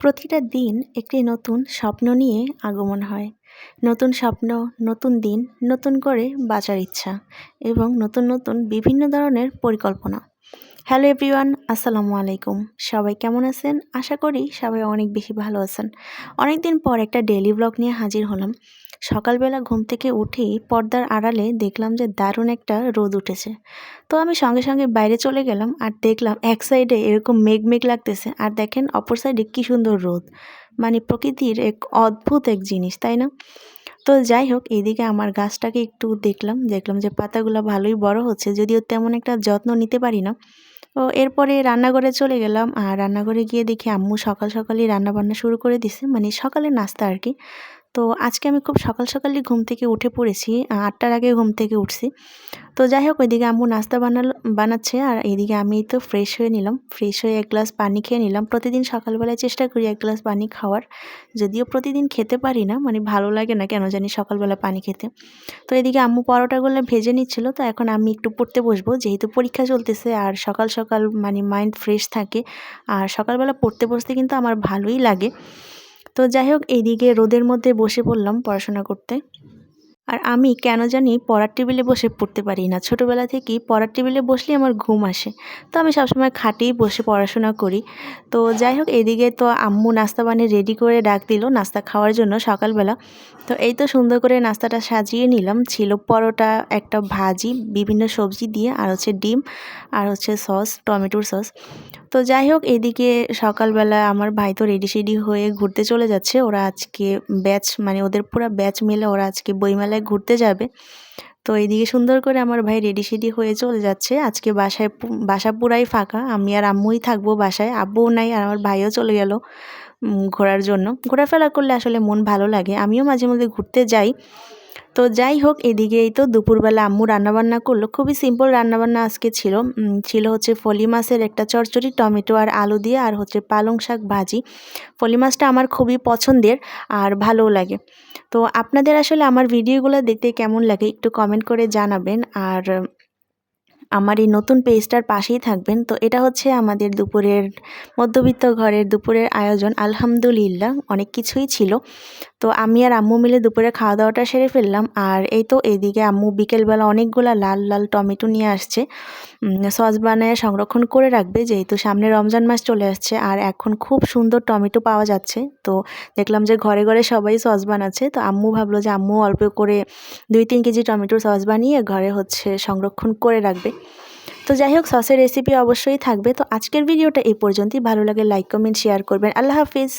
প্রতিটা দিন একটি নতুন স্বপ্ন নিয়ে আগমন হয়। নতুন স্বপ্ন, নতুন দিন, নতুন করে বাঁচার ইচ্ছা এবং নতুন নতুন বিভিন্ন ধরনের পরিকল্পনা। হ্যালো এভরিওয়ান আসসালামু আলাইকুম। সবাই কেমন আছেন? আশা করি সবাই অনেক বেশি ভালো আছেন। অনেক দিন পর একটা ডেলি ব্লগ নিয়ে হাজির হলাম। সকালবেলা ঘুম থেকে উঠেই পর্দার আড়ালে দেখলাম যে দারুণ একটা রোদ উঠেছে। তো আমি সঙ্গে সঙ্গে বাইরে চলে গেলাম আর দেখলাম এক সাইডে এরকম মেঘ মেঘ লাগতেছে আর দেখেন অপর সাইডে কী সুন্দর রোদ। মানে প্রকৃতির এক অদ্ভুত এক জিনিস, তাই না? তো যাই হোক, এদিকে আমার গাছটাকে একটু দেখলাম দেখলাম যে পাতাগুলো ভালোই বড় হচ্ছে, যদিও তেমন একটা যত্ন নিতে পারি না। তো এরপরে রান্নাঘরে চলে গেলাম আর রান্নাঘরে গিয়ে দেখি আম্মু সকাল সকালই রান্নাবান্না শুরু করে দিছে মানে সকালে নাস্তা আর কি। তো আজকে আমি খুব সকাল সকালই ঘুম থেকে উঠে পড়েছি আটটার আগে ঘুম থেকে উঠছি। তো যাই হোক, ওইদিকে আম্মু নাস্তা বানালো, বানাচ্ছে আর এইদিকে আমি তো ফ্রেশ হয়ে নিলাম ফ্রেশ হয়ে এক গ্লাস পানি খেয়ে নিলাম। প্রতিদিন সকালবেলায় চেষ্টা করি এক গ্লাস পানি খাওয়ার, যদিও প্রতিদিন খেতে পারি না মানে ভালো লাগে না কেন জানি সকালবেলা পানি খেতে। তো এদিকে আম্মু পরোটাগুলো ভেজে নিচ্ছিল, তো এখন আমি একটু পড়তে বসবো, যেহেতু পরীক্ষা চলতেছে আর সকাল সকাল মানে মাইন্ড ফ্রেশ থাকে, আর সকালবেলা পড়তে বসতে কিন্তু আমার ভালোই লাগে। তো যাই হোক, এইদিকে রোদের মধ্যে বসে পড়লাম পড়াশোনা করতে। আর আমি কেন জানি পড়ার টেবিলে বসে পড়তে পারি না। ছোটোবেলা থেকেই পড়ার টেবিলে বসলেই আমার ঘুম আসে। তো আমি সবসময় খাটেই বসে পড়াশোনা করি। তো যাই হোক এদিকে তো আম্মু নাস্তা বানিয়ে রেডি করে ডাক দিল নাস্তা খাওয়ার জন্য সকালবেলা। তো এই তো সুন্দর করে নাস্তাটা সাজিয়ে নিলাম। ছিল পরোটা, একটা ভাজি, বিভিন্ন সবজি দিয়ে, আর হচ্ছে ডিম, আর হচ্ছে সস, টমেটোর সস। তো যাই হোক এদিকে সকালবেলা আমার ভাই তো রেডি সেডি হয়ে ঘুরতে চলে যাচ্ছে। ওরা আজকে ব্যাচ মানে ওদের পুরো ব্যাচ মিলে ওরা আজকে বইমেলায় ঘুরতে যাবে। তো এইদিকে সুন্দর করে আমার ভাই রেডি সেডি হয়ে চলে যাচ্ছে। আজকে বাসায় বাসা পুরাই ফাঁকা। আমি আর আম্মুই থাকব বাসায়, আব্বুও নাই আর আমার ভাইও চলে গেল ঘোরার জন্য। ঘোরাফেরা করলে আসলে মন ভালো লাগে। আমিও মাঝে মধ্যে ঘুরতে যাই। তো যাই হোক, এদিকেই তো দুপুরবেলা আম্মু রান্নাবান্না করল। খুবই সিম্পল রান্নাবান্না আজকে ছিল। ছিল হচ্ছে ফলি মাছের একটা চচ্চড়ি, টমেটো আর আলু দিয়ে, আর হচ্ছে পালং শাক ভাজি। ফলি মাছটা আমার খুবই পছন্দের আর ভালোও লাগে। তো আপনাদের আসলে আমার ভিডিওগুলো দেখতে কেমন লাগে একটু কমেন্ট করে জানাবেন। আর আমার এই নতুন পেজটার পাশেই থাকবেন। তো এটা হচ্ছে আমাদের দুপুরের মধ্যবিত্ত ঘরের দুপুরের আয়োজন। আলহামদুলিল্লাহ, অনেক কিছুই ছিল। তো আমি আর আম্মু মিলে দুপুরে খাওয়া দাওয়াটা সেরে ফেললাম। আর এই তো এদিকে আম্মু বিকেলবেলা অনেকগুলো লাল লাল টমেটো নিয়ে আসছে। সস বানায় সংরক্ষণ করে রাখবে, যেহেতু সামনে রমজান মাস চলে আসছে। আর এখন খুব সুন্দর টমেটো পাওয়া যাচ্ছে। তো দেখলাম যে ঘরে ঘরে সবাই সস বানাচ্ছে। তো আম্মু ভাবলো যে আম্মু অল্প করে দুই, তিন কেজি টমেটোর সস বানিয়ে ঘরে হচ্ছে সংরক্ষণ করে রাখবে। তো যাই হোক, সসের রেসিপি অবশ্যই থাকবে। তো আজকের ভিডিওটা এই পর্যন্তই। ভালো লাগে লাইক কমেন্ট শেয়ার করবেন। আল্লাহ হাফিজ।